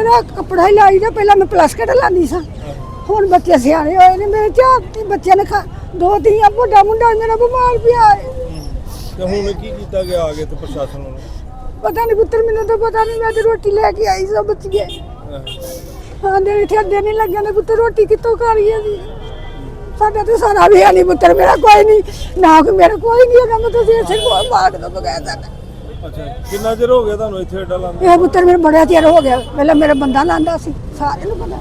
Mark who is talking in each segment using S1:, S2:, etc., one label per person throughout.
S1: ਆਹ ਕੱਪੜਾ ਹੀ ਲਾਈ ਦਾ ਪਹਿਲਾਂ ਮੈਂ ਪਲਾਸਕਟ ਲਾਉਂਦੀ ਸਾਂ। ਹੁਣ ਬੱਚੇ ਸਿਆਣੇ ਹੋਏ ਨੇ ਮੇਰੇ ਤੇ ਬੱਚਿਆਂ ਨੇ ਖਾ ਦੋ ਧੀਆਂ ਵੱਡਾ ਮੁੰਡਾ ਮੇਰਾ ਬਿਮਾਰ ਪਿਆ ਹੈ
S2: ਤੇ ਹੁਣ ਕੀ ਕੀਤਾ ਗਿਆ ਆਗੇ ਤੇ ਪ੍ਰਸ਼ਾਸਨ ਨੂੰ
S1: ਪਤਾ ਨਹੀਂ ਪੁੱਤਰ ਮੈਨੂੰ ਤਾਂ ਪਤਾ ਨਹੀਂ ਮੈਂ ਤੇ ਰੋਟੀ ਲੈ ਕੇ ਆਈ ਸਾਂ ਬੱਚੀਏ ਹਾਂ ਦੇ ਇੱਥੇ ਅੱਡੇ ਨਹੀਂ ਲੱਗਿਆ ਨੇ ਪੁੱਤਰ ਰੋਟੀ ਕਿੱਥੋਂ ਕਰੀਏ ਜੀ ਸਾਡਾ ਤੇ ਸਾਰਾ ਵੀ ਹੈ ਨਹੀਂ ਪੁੱਤਰ ਮੇਰਾ ਕੋਈ ਨਹੀਂ ਨਾ ਕੋਈ ਮੇਰਾ ਕੋਈ ਨਹੀਂ ਹੈਗਾ ਮੈਂ ਤੁਸੀਂ ਇਸੇ ਕੋਲ ਮਾਰ ਦੋ ਬਗੈਰ ਸਾਡਾ।
S2: ਅੱਛਾ ਕਿੰਨਾ ਚਿਰ ਹੋ ਗਿਆ ਤੁਹਾਨੂੰ ਇੱਥੇ ਅੱਡਾ ਲਾਉਂਦੇ
S1: ਇਹ ਪੁੱਤਰ ਮੇਰੇ ਬੜਾ ਚਿਰ ਹੋ ਗਿਆ। ਪਹਿਲਾਂ ਮੇਰਾ ਬੰਦਾ ਲਾਂਦਾ ਸੀ ਸਾਰਿਆਂ ਨੂੰ ਪਤਾ।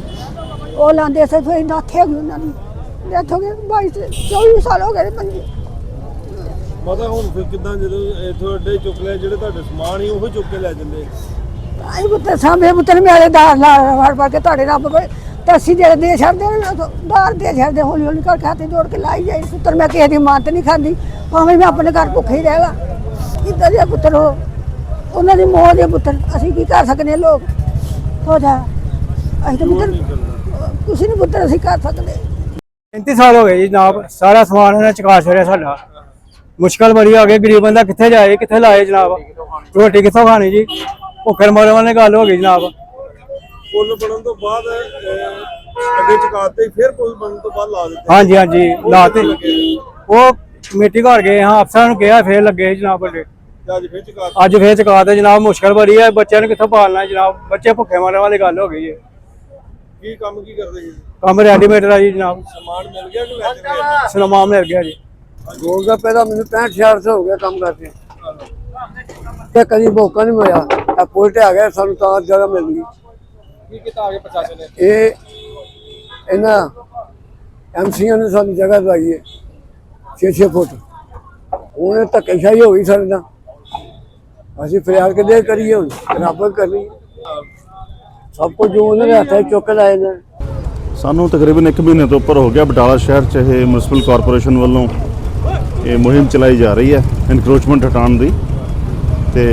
S1: ਉਹ ਲਾਂਦੇ ਸੀ ਫਿਰ ਨਾਥੇ ਹੋ ਗਈ ਉਹਨਾਂ ਦੀ ਡੈਥ ਹੋ ਗਈ 22 ਤੇ 24 ਸਾਲ ਹੋ ਗਏ ਨੇ ਮੰਜੀ
S2: ਪਤਾ ਹੁਣ ਫਿਰ ਕਿਦਾਂ ਜਦੋਂ ਇੱਥੋਂ ਅੱਡੇ ਚੁੱਕ ਲਿਆ ਜਿਹੜੇ ਤੁਹਾਡੇ ਸਮਾਨ ਹੀ ਉਹ ਚੁੱਕ ਕੇ ਲੈ ਜਾਂਦੇ?
S1: ਆਈ ਪੁੱਤਰ ਸਾਹਮਣੇ ਪੁੱਤਰ ਮੇਰੇ ਦਾਰ ਲਾ ਵੜ ਵੜ ਕੇ ਤੁਹਾਡੇ ਰੱਬ ਤੇ ਅਸੀਂ ਜਿਹੜੇ ਦੇ ਛੱਡਦੇ ਦਾਰ ਦੇ ਛੱਡਦੇ ਹੌਲੀ ਜੋੜ ਕੇ ਲਾਈ ਜਾਈ। ਪੁੱਤਰ ਮੈਂ ਕਿਸੇ ਦੀ ਮਾਤ ਨਹੀਂ ਖਾਂਦੀ ਭਾਵੇਂ ਮੈਂ ਆਪਣੇ ਘਰ ਭੁੱਖੇ ਹੀ ਰਹਿ ਲਾ। ਕਿੱਦਾਂ ਦੇ ਪੁੱਤਰ ਉਹ? ਉਹਨਾਂ ਦੀ ਮੋਹ ਦੇ ਪੁੱਤਰ। ਅਸੀਂ ਕੀ ਕਰ ਸਕਦੇ ਹਾਂ ਲੋਕ? ਹੋ ਜਾ। ਅਸੀਂ ਤਾਂ ਪੁੱਤਰ ਕੁਛ ਨਹੀਂ ਪੁੱਤਰ ਅਸੀਂ ਕਰ ਸਕਦੇ
S3: 35 ਸਾਲ ਹੋ ਗਏ ਜੀ ਜਨਾਬ ਸਾਰਾ ਸਮਾਨ ਇਹਨਾਂ ਚਕਾ ਛੜਿਆ ਸਾਡਾ। ਮੁਸ਼ਕਲ ਬੜੀ ਆ ਗਈ ਗਰੀਬ ਬੰਦਾ ਕਿੱਥੇ ਜਾਏ ਕਿੱਥੇ ਲਾਏ ਜਨਾਬ? ਰੋਟੀ ਕਿੱਥੋਂ ਖਾਣੀ ਜੀ? ਭੁੱਖੇ ਮਰਨ ਵਾਲੀ ਗੱਲ ਹੋ ਗਈ ਜਨਾਬ।
S2: ਪੁੱਲ ਬਣਨ ਤੋਂ ਬਾਅਦ ਅੱਡੇ ਚੁਕਾਤੇ ਹੀ ਫਿਰ ਪੁੱਲ ਬਣਨ ਤੋਂ ਬਾਅਦ ਲਾ ਦਿੱਤੇ।
S3: ਹਾਂਜੀ ਹਾਂਜੀ ਲਾਤੇ? ਉਹ ਕਮੇਟੀ ਘਰ ਗਏ ਹਾਂ ਅਫਸਰਾਂ ਨੂੰ ਕਿਹਾ ਫੇਰ ਲੱਗੇ ਜਨਾਬ
S2: ਤੇ ਅੱਜ ਫਿਰ ਚੁਕਾਤੇ
S3: ਅੱਜ ਫੇਰ ਚਕਾਤੇ ਜਨਾਬ ਮੁਸ਼ਕਲ ਬੜੀ ਹੈ ਬੱਚਿਆਂ ਨੂੰ ਕਿੱਥੋਂ ਪਾਲਣਾ ਜਨਾਬ? ਬੱਚੇ ਭੁੱਖੇ ਮਰਨ ਵਾਲੀ ਗੱਲ ਹੋ ਗਈ ਹੈ
S2: ਕੀ ਕੰਮ ਕੀ ਕਰਦੇ ਜੀ?
S3: ਕੰਮ ਰੈਡੀਮੇਡ ਦਾ ਜੀ ਜਨਾਬ।
S2: ਸਮਾਨ ਮਿਲ ਗਿਆ ਕਿ ਵੈਸੇ?
S3: ਸਨਮਾ ਮਿਲ ਗਿਆ ਜੀ।
S4: ਗੋਲ ਦਾ ਪਹਿਲਾਂ ਮੈਨੂੰ 65 66 ਸੇ ਹੋ ਗਿਆ ਕੰਮ ਕਰਦੇ ਤੇ ਕਦੀ ਮੌਕਾ ਨਹੀਂ ਮਿਲਿਆ। ਆ ਪੁਲ ਤੇ ਆ ਗਿਆ ਸਾਨੂੰ ਤਾਂ ਜਗ੍ਹਾ ਮਿਲ ਗਈ।
S2: ਕੀ ਕੀਤਾ ਆਗੇ ਪ੍ਰਸ਼ਾਸਨ ਨੇ?
S4: ਇਹ ਇਹਨਾਂ ਐਮਸੀਆਂ ਨੇ ਸਾਨੂੰ ਜਗ੍ਹਾ ਦਵਾਈ ਹੈ 6-6 ਫੁੱਟ। ਉਹਨੇ ਧੱਕੇਸ਼ਾਹੀ ਹੋ ਗਈ ਸਾਡੇ ਨਾਲ। ਅਸੀਂ ਫਰਿਆਦ ਕਿੱਦੇ ਕਰੀਏ ਹੁਣ? ਰੱਬ ਕਰਨੀ ਸਭ ਕੁਝ ਜੋ ਉਹਨਾਂ ਦੇ ਹੱਥਾਂ ਚੁੱਕ ਲਾਏ ਨੇ।
S5: ਸਾਨੂੰ ਤਕਰੀਬਨ 1 ਮਹੀਨੇ ਤੋਂ ਉੱਪਰ ਹੋ ਗਿਆ ਬਟਾਲਾ ਸ਼ਹਿਰ 'ਚ ਇਹ ਮਿਊਨਿਸਪਲ ਕਾਰਪੋਰੇਸ਼ਨ ਵੱਲੋਂ ਇਹ ਮੁਹਿੰਮ ਚਲਾਈ ਜਾ ਰਹੀ ਹੈ ਇਨਕਰੋਚਮੈਂਟ ਹਟਾਉਣ ਦੀ। ਤੇ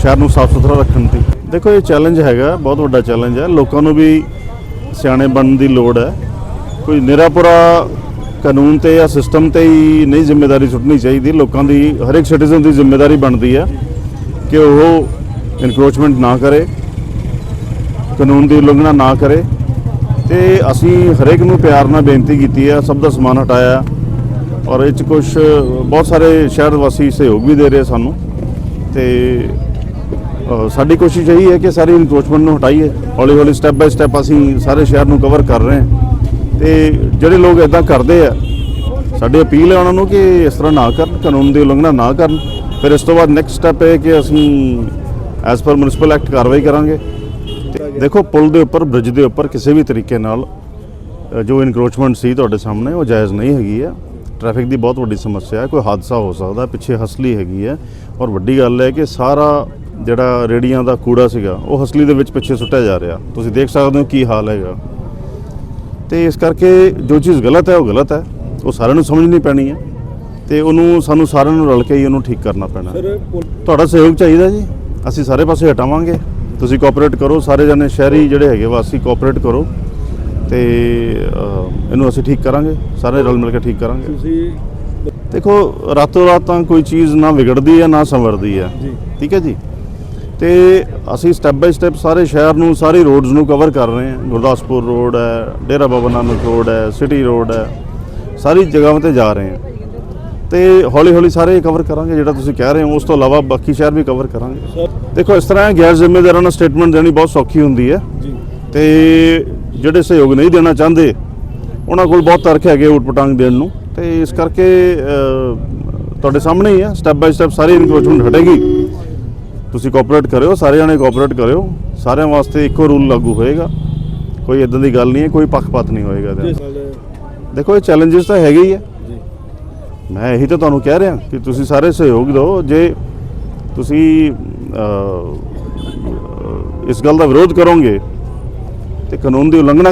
S5: ਸ਼ਹਿਰ ਨੂੰ ਸਾਫ਼ ਸੁਥਰਾ ਰੱਖਣ ਦੀ। ਦੇਖੋ, ਇਹ ਚੈਲੰਜ ਹੈਗਾ, ਬਹੁਤ ਵੱਡਾ ਚੈਲੰਜ ਹੈ। ਲੋਕਾਂ ਨੂੰ ਵੀ ਸਿਆਣੇ ਬਣਨ ਦੀ ਲੋੜ ਹੈ। ਕੋਈ ਨਿਰਾਪੁਰਾ ਕਾਨੂੰਨ ਤੇ ਜਾਂ ਸਿਸਟਮ ਤੇ ਹੀ ਨਹੀਂ ਜ਼ਿੰਮੇਵਾਰੀ ਸੁੱਟਣੀ ਚਾਹੀਦੀ, ਲੋਕਾਂ ਦੀ ਹਰ ਇੱਕ ਸਿਟੀਜ਼ਨ ਦੀ ਜ਼ਿੰਮੇਵਾਰੀ ਬਣਦੀ ਹੈ ਕਿ ਉਹ ਇਨਕਰੋਚਮੈਂਟ ਨਾ ਕਰੇ, ਕਾਨੂੰਨ ਦੀ ਉਲੰਘਣਾ ਨਾ ਕਰੇ। ਤੇ ਅਸੀਂ ਹਰੇਕ ਨੂੰ ਪਿਆਰ ਨਾਲ ਬੇਨਤੀ ਕੀਤੀ ਹੈ, ਸਭ ਦਾ ਸਮਾਨ ਹਟਾਇਆ ਔਰ ਇਹ ਚ ਕੁਝ ਬਹੁਤ ਸਾਰੇ ਸ਼ਹਿਰ ਵਾਸੀ ਸਹਿਯੋਗ ਵੀ ਦੇ ਰਹੇ ਸਾਨੂੰ। ਤੇ ਸਾਡੀ ਕੋਸ਼ਿਸ਼ ਇਹੀ ਹੈ ਕਿ ਸਾਰੀ ਇਨਕਰੋਚਮੈਂਟ ਨੂੰ ਹਟਾਈਏ। ਹੌਲੀ ਹੌਲੀ ਸਟੈਪ ਬਾਈ ਸਟੈਪ ਅਸੀਂ ਸਾਰੇ ਸ਼ਹਿਰ ਨੂੰ ਕਵਰ ਕਰ ਰਹੇ ਹਾਂ। ਤੇ ਜਿਹੜੇ ਲੋਕ ਇਦਾਂ ਕਰਦੇ ਆ, ਸਾਡੀ ਅਪੀਲ ਹੈ ਉਹਨਾਂ ਨੂੰ ਕਿ ਇਸ ਤਰ੍ਹਾਂ ਨਾ ਕਰਨ, ਕਾਨੂੰਨ ਦੀ ਉਲੰਘਣਾ ਨਾ ਕਰਨ। ਫਿਰ ਇਸ ਤੋਂ ਬਾਅਦ ਨੈਕਸਟ ਸਟੈਪ ਇਹ ਕਿ ਅਸੀਂ ਐਸ ਪਰ ਮਿਊਨਿਸਪਲ ਐਕਟ ਕਾਰਵਾਈ ਕਰਾਂਗੇ। ਤੇ ਦੇਖੋ, ਪੁਲ ਦੇ ਉੱਪਰ ਬ੍ਰਿਜ ਦੇ ਉੱਪਰ ਕਿਸੇ ਵੀ ਤਰੀਕੇ ਨਾਲ ਜੋ ਇਨਕਰੋਚਮੈਂਟ ਸੀ ਤੁਹਾਡੇ ਸਾਹਮਣੇ, ਉਹ ਜਾਇਜ਼ ਨਹੀਂ ਹੈਗੀ ਹੈ ਟ੍ਰੈਫਿਕ ਦੀ ਬਹੁਤ ਵੱਡੀ ਸਮੱਸਿਆ ਹੈ, ਕੋਈ ਹਾਦਸਾ ਹੋ ਸਕਦਾ, ਪਿੱਛੇ ਹਸਲੀ ਹੈਗੀ ਹੈ। ਔਰ ਵੱਡੀ ਗੱਲ ਹੈ ਕਿ ਸਾਰਾ ਜਿਹੜਾ ਰੇੜੀਆਂ ਦਾ ਕੂੜਾ ਸੀਗਾ, ਉਹ ਹਸਲੀ ਦੇ ਵਿੱਚ ਪਿੱਛੇ ਸੁੱਟਿਆ ਜਾ ਰਿਹਾ। ਤੁਸੀਂ ਦੇਖ ਸਕਦੇ ਹੋ ਕੀ ਹਾਲ ਹੈਗਾ। ਤੇ ਇਸ ਕਰਕੇ ਜੋ ਚੀਜ਼ ਗਲਤ ਹੈ ਉਹ ਗਲਤ ਹੈ। ਉਹ ਸਾਰਿਆਂ ਨੂੰ ਸਮਝਣੀ ਪੈਣੀ ਹੈ ਤੇ ਉਹਨੂੰ ਸਾਨੂੰ ਸਾਰਿਆਂ ਨੂੰ ਰਲ ਕੇ ਹੀ ਉਹਨੂੰ ਠੀਕ ਕਰਨਾ ਪੈਣਾ। ਤੁਹਾਡਾ ਸਹਿਯੋਗ ਚਾਹੀਦਾ ਜੀ। ਅਸੀਂ ਸਾਰੇ ਪਾਸੇ ਹਟਾਵਾਂਗੇ। ਤੁਸੀਂ ਕੋਆਪਰੇਟ ਕਰੋ ਸਾਰੇ ਜਣੇ ਸ਼ਹਿਰੀ ਜਿਹੜੇ ਹੈਗੇ ਵਾਸੀ ਕੋਆਪਰੇਟ ਕਰੋ ਤੇ ਇਹਨੂੰ ਅਸੀਂ ਠੀਕ ਕਰਾਂਗੇ ਸਾਰੇ ਰਲ ਮਿਲ ਕੇ ਠੀਕ ਕਰਾਂਗੇ।
S2: ਤੁਸੀਂ
S5: ਦੇਖੋ ਰਾਤੋਂ ਰਾਤ ਤਾਂ ਕੋਈ ਚੀਜ਼ ਨਾ ਵਿਗੜਦੀ ਹੈ ਨਾ ਸੰਵਰਦੀ ਹੈ। ਠੀਕ ਹੈ ਜੀ? ਤੇ ਅਸੀਂ ਸਟੈਪ ਬਾਈ ਸਟੈਪ ਸਾਰੇ ਸ਼ਹਿਰ ਨੂੰ ਸਾਰੀ ਰੋਡਸ ਨੂੰ ਕਵਰ ਕਰ ਰਹੇ ਹਾਂ। ਗੁਰਦਾਸਪੁਰ ਰੋਡ ਹੈ ਡੇਰਾ ਬਾਬਾ ਨਾਨਕ ਰੋਡ ਹੈ ਸਿਟੀ ਰੋਡ ਹੈ ਸਾਰੀ ਜਗ੍ਹਾਵਾਂ ਤੇ ਜਾ ਰਹੇ ਹਾਂ। ਤੇ ਹੌਲੀ ਹੌਲੀ ਸਾਰੇ ਕਵਰ ਕਰਾਂਗੇ ਜਿਹੜਾ ਤੁਸੀਂ ਕਹਿ ਰਹੇ ਹੋ ਉਸ ਤੋਂ ਇਲਾਵਾ ਬਾਕੀ ਸ਼ਹਿਰ ਵੀ ਕਵਰ ਕਰਾਂਗੇ। ਦੇਖੋ ਇਸ ਤਰ੍ਹਾਂ ਗੈਰ ਜ਼ਿੰਮੇਦਾਰਾਂ ਨੂੰ ਸਟੇਟਮੈਂਟ ਦੇਣੀ ਬਹੁਤ ਸੌਖੀ ਹੁੰਦੀ ਹੈ। ਤੇ ਜਿਹੜੇ ਸਹਿਯੋਗ ਨਹੀਂ ਦੇਣਾ ਚਾਹੁੰਦੇ ਉਹਨਾਂ ਕੋਲ ਬਹੁਤ ਤਰਕ ਹੈਗੇ ਉਟਪਟਾਂਗ ਦੇਣ ਨੂੰ। ਤੇ ਇਸ ਕਰਕੇ ਤੁਹਾਡੇ ਸਾਹਮਣੇ ਹੀ ਹੈ। ਸਟੈਪ ਬਾਈ ਸਟੈਪ ਸਾਰੀ ਇਨਕਰੋਚਮੈਂਟ ਹਟੇਗੀ। ਤੁਸੀਂ ਕੋਆਪਰੇਟ ਕਰਿਓ ਸਾਰੇ ਜਣੇ ਕੋਆਪਰੇਟ ਕਰਿਓ। ਸਾਰਿਆਂ ਵਾਸਤੇ ਇੱਕੋ ਰੂਲ ਲਾਗੂ ਹੋਏਗਾ। ਕੋਈ ਇਦਾਂ ਦੀ ਗੱਲ ਨਹੀਂ ਹੈ ਕੋਈ ਪੱਖਪਾਤ ਨਹੀਂ ਹੋਏਗਾ ਇਹਦੇ ਦੇਖੋ ਇਹ ਚੈਲੰਜਸ ਤਾਂ ਹੈਗੇ ਹੀ ਹੈ ਮੈਂ ਇਹੀ ਤਾਂ ਤੁਹਾਨੂੰ ਕਹਿ ਰਿਹਾ ਕਿ ਤੁਸੀਂ ਸਾਰੇ ਸਹਿਯੋਗ ਦਿਓ। ਜੇ ਤੁਸੀਂ ਇਸ ਗੱਲ ਦਾ ਵਿਰੋਧ ਕਰੋਗੇ ਤੇ ਕਾਨੂੰਨ ਦੀ ਉਲੰਘਣਾ